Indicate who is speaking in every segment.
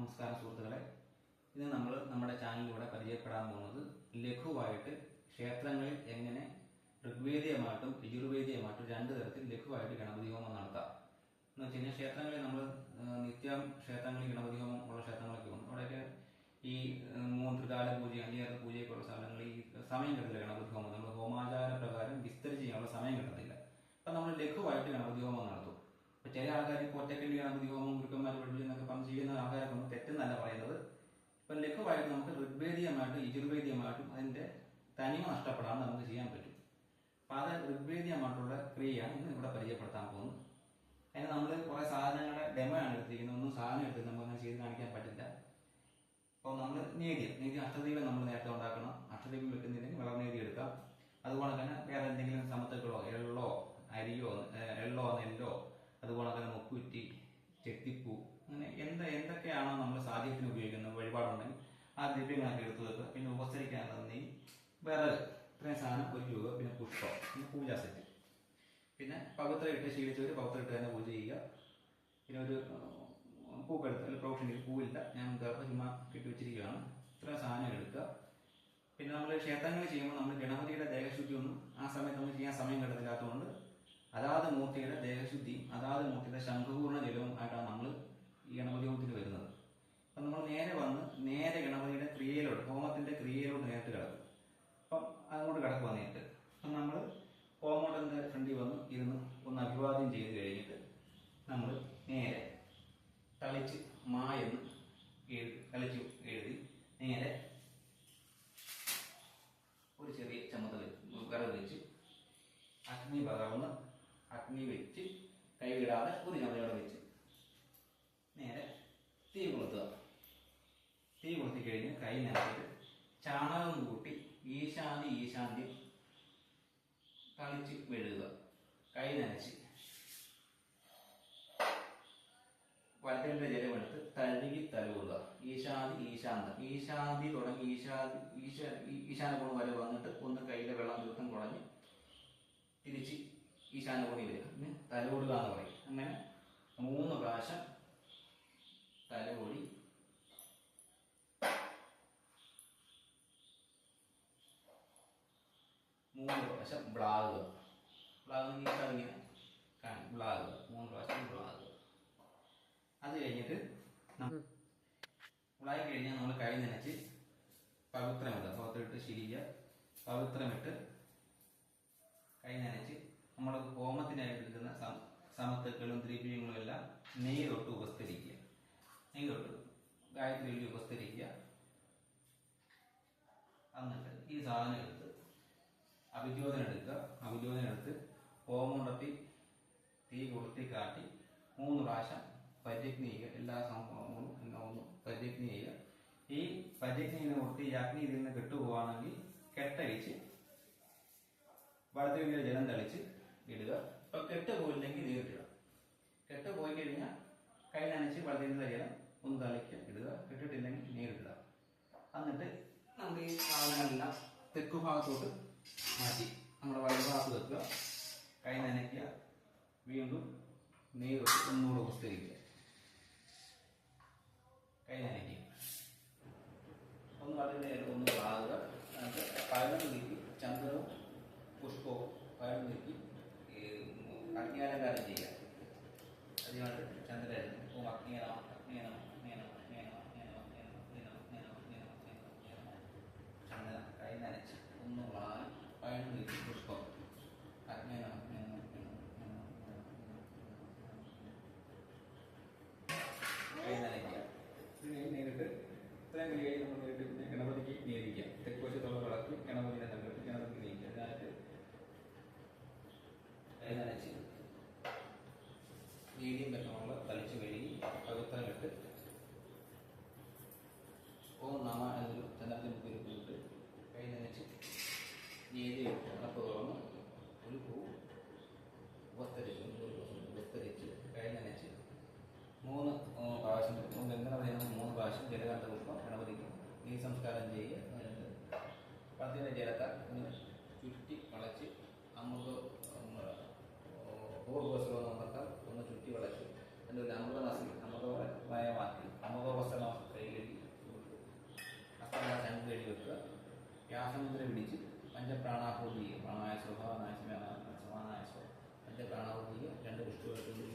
Speaker 1: നമസ്കാരം സുഹൃത്തുക്കളെ. ഇന്ന് നമ്മൾ നമ്മുടെ ചാനലിലൂടെ പരിചയപ്പെടാൻ പോകുന്നത് ലഘുവായിട്ട് ക്ഷേത്രങ്ങളിൽ എങ്ങനെ ഋഗ്വേദീയമായിട്ടും യജുർവേദീയമായിട്ടും രണ്ട് തരത്തിൽ ലഘുവായിട്ട് ഗണപതി ഹോമം നടത്താം. എന്ന് വെച്ച് കഴിഞ്ഞാൽ ക്ഷേത്രങ്ങളിൽ നമ്മൾ നിത്യം ക്ഷേത്രങ്ങളിൽ ഗണപതി ഹോമം ഉള്ള ക്ഷേത്രങ്ങളൊക്കെ ഉണ്ട്. അവിടെയൊക്കെ ഈ ഏഹ്, മൂന്ന് ത്രികാല പൂജ അഞ്ചേറെ പൂജയൊക്കെ ഉള്ള സ്ഥലങ്ങളിൽ ഈ സമയം കിട്ടില്ല ഗണപതി ഹോമം നമ്മൾ ഹോമാചാര പ്രകാരം വിസ്തരിച്ച് ചെയ്യാനുള്ള സമയം കിട്ടത്തില്ല. അപ്പം നമ്മൾ ലഘുവായിട്ട് ഗണപതി ഹോമം നടത്തും. ചില ആൾക്കാർ ഗണപതി ഹോമം ഗുരുക്കന്മാർ വെള്ളി എന്നൊക്കെ പറഞ്ഞ് ചെയ്യുന്ന ആൾക്കാരൊക്കെ തെറ്റെന്നല്ല പറയുന്നത്. ഇപ്പൊ ലഘുവായിട്ട് നമുക്ക് ഋഗ്വേദീയമായിട്ടും യജുർവേദീയമായിട്ടും അതിന്റെ തനിമ നഷ്ടപ്പെടാതെ നമുക്ക് ചെയ്യാൻ പറ്റും. അപ്പൊ അത് ഋഗ്വേദീയമായിട്ടുള്ള ക്രിയയാണ് ഇന്ന് ഇവിടെ പരിചയപ്പെടുത്താൻ പോകുന്നത്. അതിന് നമ്മൾ കുറെ സാധനങ്ങളുടെ ഡെമോ ആണ് എടുത്തിരിക്കുന്നത്. ഒന്നും സാധനം എടുത്ത് നമുക്ക് അങ്ങനെ ചെയ്ത് കാണിക്കാൻ പറ്റില്ല. അപ്പോൾ നമ്മൾ നേദ്യം നേദ്യം അഷ്ടദീപം നമ്മൾ നേരത്തെ ഉണ്ടാക്കണം. അഷ്ടദീപം വെക്കുന്നില്ലെങ്കിൽ വിളർനേതി എടുക്കാം. അതുപോലെ തന്നെ വേറെ എന്തെങ്കിലും സമത്തുക്കളോ എള്ളോ അരിയോ എള്ളോ നെല്ലോ അതുപോലെ തന്നെ മുക്കുറ്റി ചെത്തിപ്പൂ അങ്ങനെ എന്ത് എന്തൊക്കെയാണോ നമ്മൾ സാധ്യത്തിന് ഉപയോഗിക്കുന്നത് വഴിപാടുണ്ടെങ്കിൽ ആ ദ്രവ്യങ്ങളൊക്കെ എടുത്തു വെക്കുക. പിന്നെ ഉപസരിക്കാൻ നന്ദി വിറക് ഇത്രയും സാധനം ഒരു രൂപ പിന്നെ പുഷ്പം പിന്നെ പൂജാ സെറ്റ്. പിന്നെ പവിത്ര ഇട്ട് ശീലിച്ചവർ പവിത്ര ഇട്ട് തന്നെ പൂജ ചെയ്യുക. പിന്നെ ഒരു പൂക്കെടുത്ത് അല്ലെങ്കിൽ പ്രൊഫഷനിൽ പൂവില്ല. ഞാൻ ചുമ കെട്ടി വെച്ചിരിക്കുകയാണ്. ഇത്രയും സാധനം എടുക്കുക. പിന്നെ നമ്മൾ ക്ഷേത്രങ്ങളിൽ ചെയ്യുമ്പോൾ നമ്മൾ ഗണപതിയുടെ ദേഹശുദ്ധി ഒന്നും ആ സമയത്ത് നമ്മൾ ചെയ്യാൻ സമയം കിട്ടത്തില്ലാത്തതുകൊണ്ട് അതാത് മൂർത്തിയുടെ ദേഹശുദ്ധിയും അതാത് മൂർത്തിയുടെ ശംഖപൂർണ ജലവും ആയിട്ടാണ് നമ്മൾ ഈ ഗണപതി ഹോമത്തിന് വരുന്നത്. അപ്പം നമ്മൾ നേരെ വന്ന് നേരെ ഗണപതിയുടെ ക്രിയയിലോട്ട് ഹോമത്തിന്റെ ക്രിയയിലോട്ട് നേരിട്ട് കിടക്കും അപ്പം അങ്ങോട്ട് കിടക്കുക നേരിട്ട് അപ്പം നമ്മൾ ഹോമോട്ടന്റെ ഫ്രണ്ടിൽ വന്ന് ഇരുന്ന് ഒന്ന് അഭിവാദ്യം ചെയ്ത് കഴിഞ്ഞിട്ട് നമ്മൾ നേരെ തളിച്ച് മാ എന്ന് എഴുതി തളിച്ച് എഴുതി നേരെ ഒരു ചെറിയ ചമ്മത വിറക് വെച്ച് അഗ്നി പകർന്ന് അഗ്നി വെച്ച് കൈവിടാതെ ഒരു ചമ്മതയോടെ വെച്ച്. നേരെ തീ കൊളുത്തുക. തീ കൊളുത്തി കഴിഞ്ഞ് കൈ നിറച്ചിട്ട് ചാണകം കൂട്ടി ഈശാന്തി ഈശാന്തി കളിച്ച് വെഴുകുക കൈ നനച്ച്. വലത്തിന്റെ ജലമെടുത്ത് തഴുകി തലോടുക. ഈശാന്തി ഈശാന്തം. ഈശാന്തി തുടങ്ങി ഈശാന്തി ഈശ ഈശാന കോണ് വരെ വന്നിട്ട് ഒന്ന് കയ്യിലെ വെള്ളം തീർത്ഥം കുടഞ്ഞ് തിരിച്ച് ഈശാന കോണി വരിക പിന്നെ തലോടുക എന്ന് പറയും. അങ്ങനെ മൂന്ന് പ്രാവശ്യം തലോടി. മൂന്ന് പ്രാവശ്യം ബ്ലാകുക ബ്ലാഗ് ഇങ്ങനെ കാണും. ബ്ലാകുക മൂന്ന് പ്രാവശ്യം ബ്ലാകുക അത് കഴിഞ്ഞിട്ട് ബ്ലായി കഴിഞ്ഞാൽ നമ്മൾ കൈ നനച്ച് പവിത്രമിടുക. പവിത്രമിട്ട് ശരിയാ പവിത്രമിട്ട് കൈ നനച്ച് നമ്മൾ ഹോമത്തിനായിട്ട് എടുക്കുന്ന സം- ത്രിപുജങ്ങളും എല്ലാം നെയ്യ് ഉപസ്ഥരിക്കുക ഉപസ്തരിക്കുക നെയ്യ് തൊട്ട് ഗായത്രിയിൽ ഉപസ്തരിക്കുക എന്നിട്ട് ഈ സാധനം എടുത്ത് അഭിചോദനം എടുക്കുക. അഭിചോദനം എടുത്ത് ഹോമുണ്ടത്തി തീ കൊളുത്തി കാട്ടി മൂന്ന് പ്രാവശ്യം പരിജ്ഞ ചെയ്യുക. എല്ലാ സംഭവങ്ങളും ഒന്ന് പരിജ്ഞ ചെയ്യുക. ഈ പരിജ്ഞ കൊടുത്ത് ഈ അഗ്നി ഇതിൽ നിന്ന് കെട്ടുപോവാണെങ്കിൽ കെട്ടഴിച്ച് വലിയ ജലം തളിച്ച് ഇടുക. കെട്ട് പോയില്ലെങ്കിൽ നീട്ടിടുക കെട്ട് പോയി കഴിഞ്ഞാൽ കൈ നനച്ച് വളരെ ജലം ഒന്ന് തളിക്കുക. ഇടുക. കെട്ടിട്ടില്ലെങ്കിൽ നേരിടുക എന്നിട്ട് നമുക്ക് ഈ സാധനങ്ങളെല്ലാം തെക്കു ഭാഗത്തോട്ട് മാറ്റി നമ്മുടെ വലതുഭാഗത്ത് വെക്കുക. കൈ നനയ്ക്കുക. വീണ്ടും നീര് ഒന്നുകൂടെ പുസ്തരിക്കുക കൈ നനയ്ക്കുക. ഒന്ന് വളരെ നേരം ഒന്ന് പാകുക എന്നിട്ട് പഴം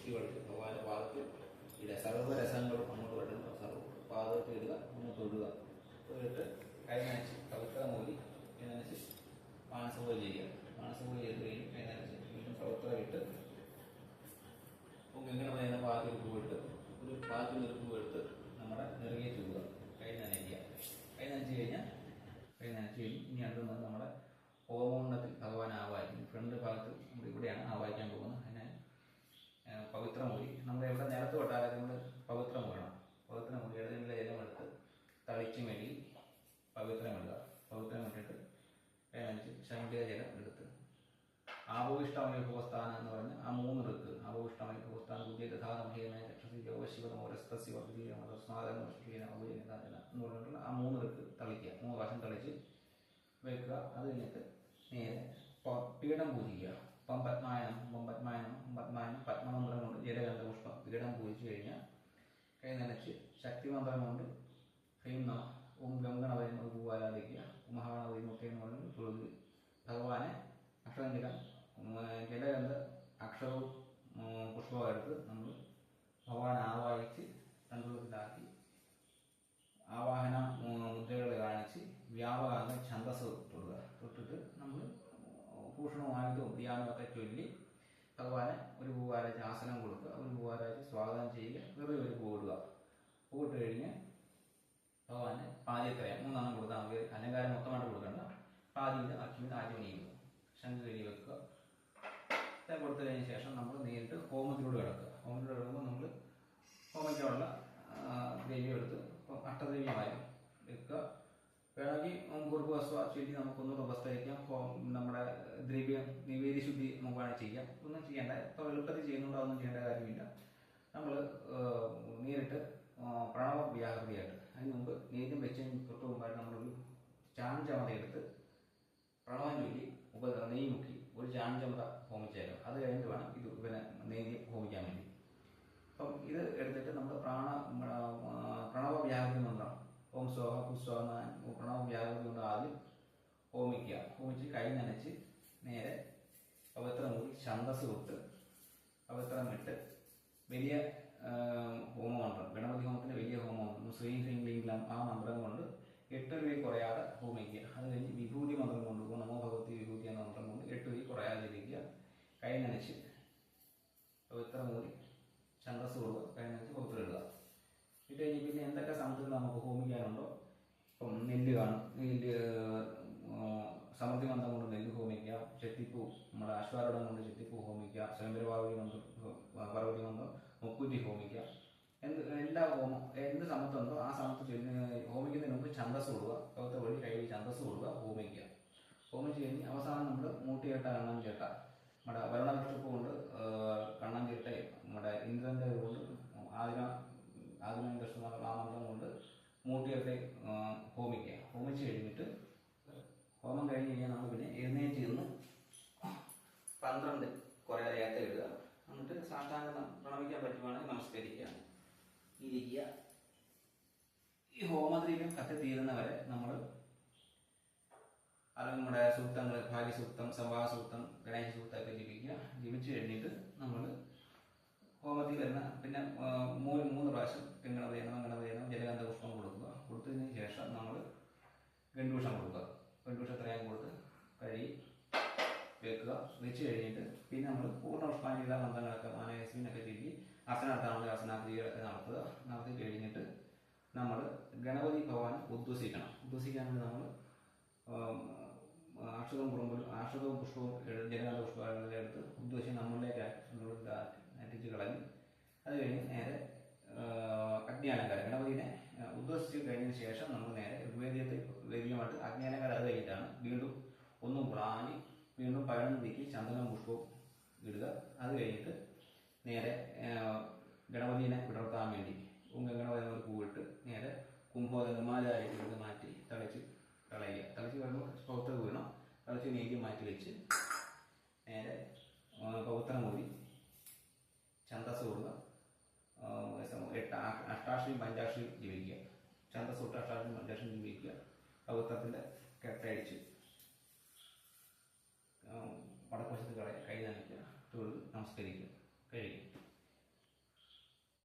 Speaker 1: ഋഷികൾക്ക് ഭഗവാന്റെ പാദത്തിൽ ഇട സർവരസങ്ങളും അങ്ങോട്ട് വരുന്നു സർവ പാദത്തിൽ ഇടുക ഒന്ന് തൊഴുക തൊഴിട്ട് കൈനനച്ച് കവിത്ര മൂലി കൈനനച്ച് മാനസപൂജ ചെയ്യുക. മാനസപൂജ ചെയ്ത് കഴിഞ്ഞ് കൈനനച്ച് വീണ്ടും കവിത്ര ഇട്ട് ആഭോയിഷ്ടമായ ഭൂസ്ഥാനം എന്ന് പറഞ്ഞ് ആ മൂന്ന് ഋക്ക് ആഭോയിഷ്ടമായ ഭൂസ്ഥാനം പുതിയ ഗതാഗതമഹേന ചക്ഷസി വർദ്ധീയമതസ്മാദമോഷീന എന്ന് പറഞ്ഞിട്ടുള്ള ആ മൂന്ന് ഋക്ക് തളിക്കുക. മൂന്ന് വശം തളിച്ച് വെക്കുക. അത് കഴിഞ്ഞിട്ട് നേരെ പീഠം പൂജിക്കുക. പം പത്മായനം പം പത്മായനം പത്മമന്ത്രം കൊണ്ട് ജലഗന്ധ പുഷ്പം പീഠം പൂജിച്ചു കഴിഞ്ഞാൽ കൈ നനച്ച് ശക്തിമന്ത്രം കൊണ്ട് ഹ്രീം നമ ഓം ഗംഗണവരി പൂവാരാധിക്കുക മഹാഗണപതി മുഖ്യ എന്ന് പറഞ്ഞ് ഭഗവാനെ അക്ഷരം ജലം കണ്ട് അക്ഷരവും പുഷ്പവും എടുത്ത് നമ്മൾ ഭഗവാനെ ആവാഹിച്ച് തണ്ടുളത്തിലാക്കി ആവാഹന മുദ്രകൾ കാണിച്ച് വ്യാപകാന്ത ഛന്ദസ് തൊടുക. തൊട്ടിട്ട് നമ്മൾ ഭൂഷണമായതും ധ്യാനമൊക്കെ ചൊല്ലി ഭഗവാനെ ഒരു പൂവാരാഴ്ച ആസനം കൊടുക്കുക. ഒരു പൂവാരാഴ്ച സ്വാഗതം ചെയ്യുക. വെറുതെ ഒരു പൂവിടുക പൂവിട്ട് കഴിഞ്ഞ് ഭഗവാന് പാതിയത്രയം മൂന്നെണ്ണം കൊടുത്താൽ മതി. അലങ്കാരം മൊത്തമായിട്ട് കൊടുക്കണ്ട. പാതിയിൽ അക്കിന്ന് ആദ്യം നീങ്ങുക കരി വെക്കുക. കൊടുത്തു കഴിഞ്ഞ ശേഷം നമ്മൾ നേരിട്ട് ഹോമത്തിലൂടെ കിടക്കുക. ഹോമത്തിലൂടെ കിടക്കുമ്പോൾ നമ്മൾ ഹോമിക്കാനുള്ള ദ്രവ്യം എടുത്ത് അഷ്ടദ്രവ്യമായി പിഴകി വേണമെങ്കിൽ കുറുപ്പ് വസ്തു ചൊല്ലി നമുക്കൊന്നുകൂടെ ഉപസ്ഥിക്കാം നമ്മുടെ ദ്രവ്യം നിവേദി ശുദ്ധി നമുക്ക് വേണമെങ്കിൽ ചെയ്യാം. ഒന്നും ചെയ്യേണ്ട ഇപ്പോൾ എളുപ്പത്തിൽ ചെയ്യുന്നുണ്ടോ ഒന്നും ചെയ്യേണ്ട കാര്യമില്ല. നമ്മൾ നേരിട്ട് പ്രണവ വ്യാകൃതിയായിട്ട് അതിന് മുമ്പ് നേദ്യം വെച്ചതിന് തൊട്ട് മുമ്പായിട്ട് നമ്മളൊരു ചാഞ്ചമത എടുത്ത് പ്രണവം ചൊല്ലി ഉപ നെയ്യ് ഒരു ചാഞ്ചമത ഹോമിച്ചേക്കാം അത് കഴിഞ്ഞിട്ട് വേണം ഇത് പിന്നെ നെയ്യ് ഹോമിക്കാൻ വേണ്ടി. അപ്പം ഇത് എടുത്തിട്ട് നമ്മൾ പ്രാണ പ്രണവ വ്യാകൃതി മന്ത്രം. ഓം സ്വാഹ പുസ്വാഹ പ്രണവ വ്യാകൃതി കൊണ്ട് ആദ്യം ഹോമിക്കുക. ഹോമിച്ച് കൈ നനച്ച് നേരെ പവിത്രം കൂടി ഛന്തസ് തൊട്ട് പവിത്രം ഇട്ട് വലിയ ഹോമമന്ത്രം ഗണപതി ഹോമത്തിന് വലിയ ഹോമമന്ത്രം. ശ്രീ ഹ്രീം ലിംഗ്ലം ആ മന്ത്രം കൊണ്ട് എട്ട് രൂപ കുറയാതെ ഹോമിക്കുക. അത് കഴിഞ്ഞ് വിഭൂതി മന്ത്രം കൊണ്ട് നമോ ഭഗവതി വിഭൂതി എന്ന മന്ത്രം ഇരിക്കുക കൈ നനച്ച് പവിത്രം മൂടി ചന്ദ്രസ് കൊടുക്കുക. കൈ നനച്ച് പവിത്രം ഇടുക. ഇട്ട് കഴിഞ്ഞ് പിന്നെ എന്തൊക്കെ സമയത്ത് നമുക്ക് ഹോമിക്കാനുണ്ടോ ഇപ്പം നെല്ല് കാണും. നെല്ല് സമൃദ്ധി മന്ത്രം കൊണ്ട് നെല്ല് ഹോമിക്കാം ചെത്തിപ്പൂ നമ്മുടെ അശ്വാരൂഢം കൊണ്ട് ചെത്തിപ്പൂ ഹോമിക്കാം സ്വയംവരപാർവതി കൊണ്ട് പാർവതി കൊണ്ട് മുക്കുറ്റി ഹോമിക്കാം എന്ത് എല്ലാ ഹോമം എന്ത് സമയത്തുണ്ടോ ആ സമത്വം ചൊല്ലി- ഹോമിക്കുന്നതിന് മുമ്പ് ഛന്ദസ് കൊടുക്കുക. കൗത്ത വഴി കൈ ഛന്ദസ് കൊടുക്കുക. ഹോമിച്ച് കഴിഞ്ഞ് അവസാനം നമ്മൾ മൂട്ടിയേട്ട കണ്ണൻ ചേട്ട. നമ്മുടെ വരണനക്ഷപ്പ് കൊണ്ട് കണ്ണൻ ചേട്ടയും നമ്മുടെ ഇന്ദ്രന്റെ കൊണ്ട് ആദിന ആദിന കൃഷ്ണ ആ മന്ത്രം കൊണ്ട് മൂട്ടിയൊക്കെ ഹോമിക്കുക. ഹോമിച്ച് കഴിഞ്ഞിട്ട് ഹോമം കഴിഞ്ഞ് കഴിഞ്ഞാൽ നമ്മൾ പിന്നെ എഴുന്നേറ്റ് നിന്ന് പന്ത്രണ്ട് കുറേ ഏത്ത ഇടുക. എന്നിട്ട് സാഷ്ടാംഗം പ്രണമിക്കാൻ പറ്റുവാണെങ്കിൽ നമസ്കരിക്കുക. ഇരിക്കുക. ഈ ഹോമദ്രീപം കത്തി തീരുന്നവരെ നമ്മൾ അത് നമ്മുടെ സൂക്തങ്ങൾ ഭാഗ്യസൂക്തം സംവാഹ സൂക്തം ഗണേശ സൂക്തമൊക്കെ ജപിക്കുക ജപിച്ച് കഴിഞ്ഞിട്ട് നമ്മൾ ഹോമത്തിൽ വരുന്ന പിന്നെ മൂന്ന് മൂന്ന് പ്രാവശ്യം ഗംഗണതയനം ഗണതയനം ജലഗന്ധ പുഷ്പം കൊടുക്കുക. കൊടുത്തതിന് ശേഷം നമ്മൾ ഗണ്ടൂഷം കൊടുക്കുക. ഗണ്ടൂഷം ത്രയം കൊടുത്ത് കഴുകി വെക്കുക. വെച്ച് കഴിഞ്ഞിട്ട് പിന്നെ നമ്മൾ പൂർണ പുഷ്പാഞ്ജലിയുടെ മന്ത്രങ്ങളൊക്കെ മാനയസ്മിനൊക്കെ ചൊല്ലി അസനാർത്ഥാണെങ്കിൽ അസനാക്രിയകളൊക്കെ നടത്തുക. നടത്തി കഴിഞ്ഞിട്ട് നമ്മൾ ഗണപതി ഭഗവാൻ ഉദ്വസിക്കണം. ഉദ്വസിക്കാൻ വേണ്ടി നമ്മൾ അക്ഷതവും കുറുമ്പും അക്ഷതവും പുഷ്പവും ജനകാല പുഷ്പങ്ങളെല്ലാം എടുത്ത് ഉദ്ദേശം നമ്മളിലേക്ക് അറ്റിച്ച് കളഞ്ഞ്. അത് കഴിഞ്ഞ് നേരെ അഗ്നിയാലങ്കാരം. ഗണപതിനെ ഉദ്ദേശിച്ച് കഴിഞ്ഞ കഴിഞ്ഞതിന് ശേഷം നമ്മൾ നേരെ ഋഗ്വേദീയത്തിൽ വേദിയുമായിട്ട് അഗ്നിയാലങ്കാരം അത് കഴിഞ്ഞിട്ടാണ് വീണ്ടും ഒന്നും പ്രാണി വീണ്ടും പഴം നീക്കി ചന്ദനം പുഷ്പവും ഇടുക. അത് കഴിഞ്ഞിട്ട് നേരെ ഗണപതിനെ വിടർത്താൻ വേണ്ടി ഉങ്ക ഗണപതി പൂവിട്ട് നേരെ കുംഭോദ നിർമ്മാലയായിട്ട് എടുത്ത് മാറ്റി തളിച്ച് കളയുക. തിളച്ച് വരുമ്പോൾ പൗത്ര വീണോ? തിളച്ച് നീക്കി മാറ്റി വെച്ച് നേരെ പൗത്രം കൂടി ഛന്തസ് കൊടുക്കുക എട്ട് അഷ്ടാക്ഷരി പഞ്ചാക്ഷരി ജീവിക്കുക. ഛന്തസ് തൊട്ട് അഷ്ടാക്ഷരി പഞ്ചാക്ഷരി ജീവിക്കുക. പൗത്രത്തിന്റെ കെട്ടടിച്ച് വടക്കുവശത്ത് കളയുക. കൈ നനയ്ക്കുക. തൊഴിൽ നമസ്കരിക്കുക. കഴിയുക